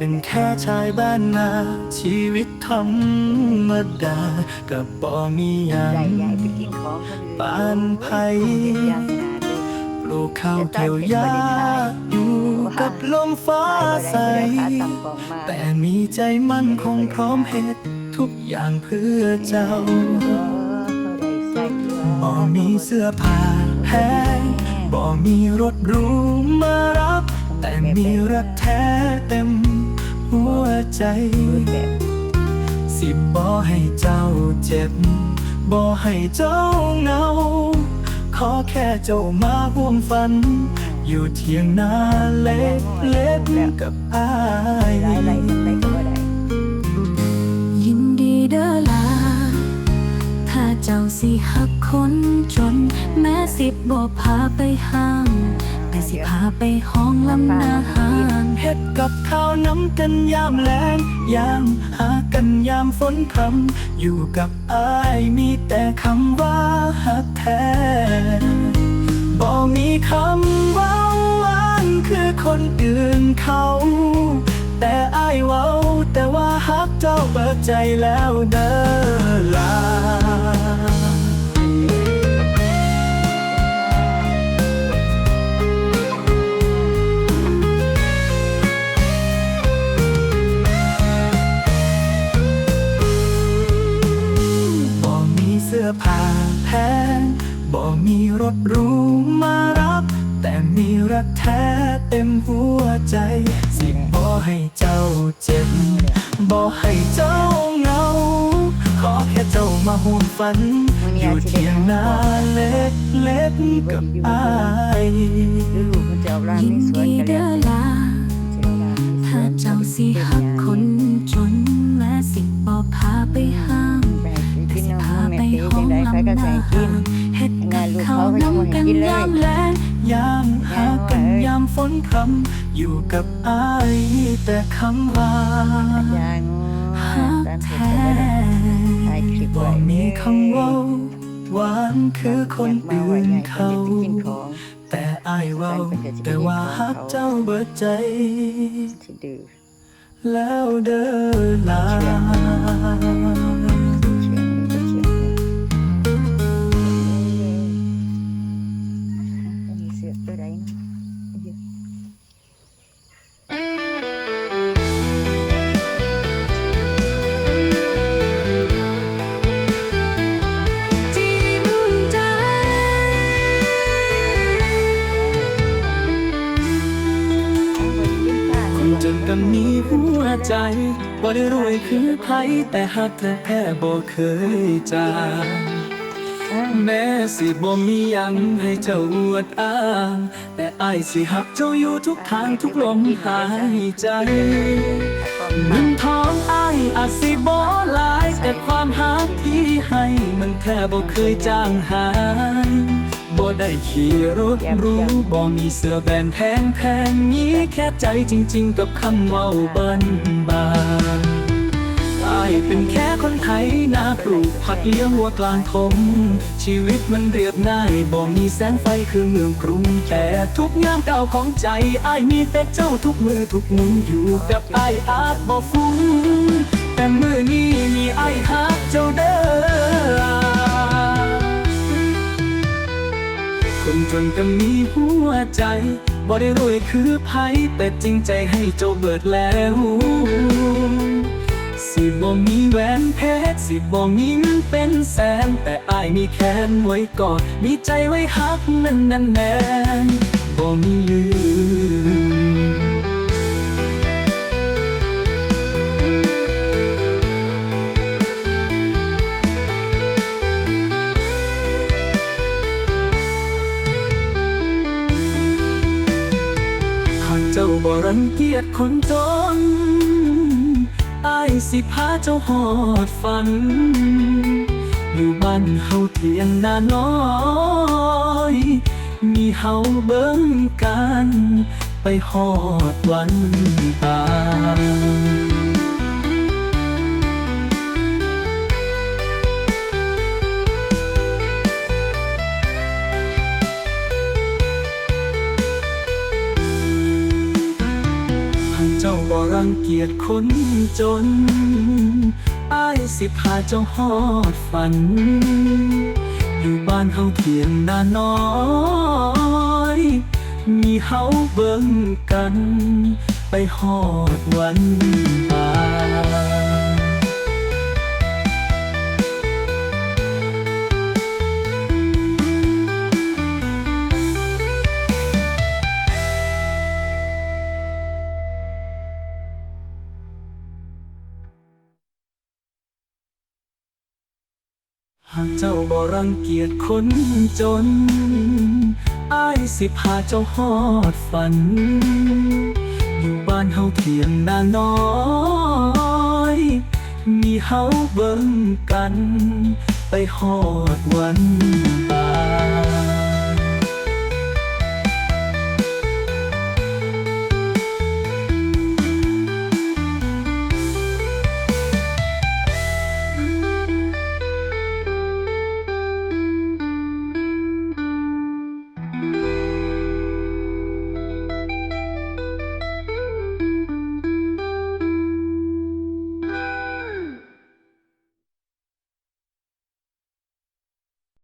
เป็นแค่ชายบ้านนา ชีวิตธรรมดากับบ่มีหยัใจงใหญ่ไปกินของคนอื่นปานไผยางนาเลยปลูกข้าวเกี่ยวยาอยู่กับลมฟ้าใสแต่มีใจมั่นคงพร้อมเหตุ ทุกอย่างเพื่อเจ้าบ่มีเสื้อผ้าแพงบ่มีรถหรูมารับ แต่มีรักแท้เต็ม หัวใจ สิบ่ให้เจ้าเจ็บ บ่ให้เจ้าเหงา ขอแค่เจ้ามาร่วมฝัน อยู่เทียงนาเล็กเล็กกับอายยินดีเด้อลา ถ้าเจ้าสิหักคนจน แม้สิบบ่พาไปห้างแต่สิพาไปห้องลำนาหา เฮ็ดกับข้าวน้ำกันยามแลงยามหากันยามฝนพรำอยู่กับอายมีแต่คำว่าหักแท้บ่มีคำว่าหวานคือคนอื่นเขา แต่อายเว้าแต่ว่าฮักเจ้าเปิดใจแล้วเด้อลา กแท้เต็มหัวใจ สิบ่ให้เจ้าเจ็บบ่ให้เจ้าเหงา ขอแค่เจ้ามาห่วงฝัน อยู่เทียงนาเล็กเล็กๆกับอายยินดีเด้อลาถ้าเจ้าสิหักคนจนแม้สิบ่พาไปห้างพี่น้องพาแม่ไปตีห้อจังงไดใครก็ลำใส่นากิหานรเฮ็ดกับข้าวน้ำกันยามแลง ยามหากันยามฝนพรำอยู่กับอายแต่คำว่ายางหักตาแทเห็นก็ได้้ถ่ายคลิปบ่ไว้มีคำว่าหวานคือคนอื่นเขากินของแต่อายเว้าแต่ว่าฮักเจ้าเบิดใจ แล้วเด้อลา มีหัวใจบ่ได้รวยคือไผแต่ฮักแต่แค่บ่เคยจางแม้สิบ่มีหยังให้เจ้าอวดอ้าง แต่อายสิหักเจ้าอยู่ทุกทางทุกลมหายใจเงินทองอายอาจสิบ่หลาย แต่ความหักที่ให้มันแค่บ่เคยจางหาย บ่ได้ขี่รถหรู้บ่มีเสื้อแบรนด์แพงแพงมีแค่ใจจริง ๆ กับคำเว้าบันบานอายเป็นแค่คนไทยนาปลูกผักเลี้ยงวัวกลางทงชีวิตมันเรียบง่ายบ่มีแสงไฟคือเมืองกรุงแต่ทุกงามเก่าวของใจอายมีแต่เจ้าทุกมือทุกมุมอยู่กับอายอาจบ่ฟุ้งแต่มือนี้มีไอ้ฮักเจ้าเด้อ คนจนก็มีหัวใจ บ่ได้รวยคือไผแต่จริงใจให้เจ้าเบิดแล้วสิบ่มีแหวนเพชรสิบ่มีเงินเป็นแสน แต่อายมีแค้นไว้ก่อนมีใจไว้ฮักนั่นนั่นแน่นบ่มีลืม บ่รังเกียจคนจนอายสิพาเจ้าหอดฝัน อยู่บ้านเฮาเทียงนาน้อย มีเฮาเบิ่งกัน ไปหอดวันตาย จ้าบ่รังเกียจคนจนอายสิพาเจ้าฮอดฝัน อยู่บ้านเฮาเทียงนาน้อย มีเฮาเบิ่งกัน ไปฮอดวันตาย หากเจ้าบ่รังเกียจคนจนอายสิพาเจ้าฮอดฝัน อยู่บ้านเฮาเทียงนาน้อย มีเฮาเบิ่งกัน ไปฮอดวัน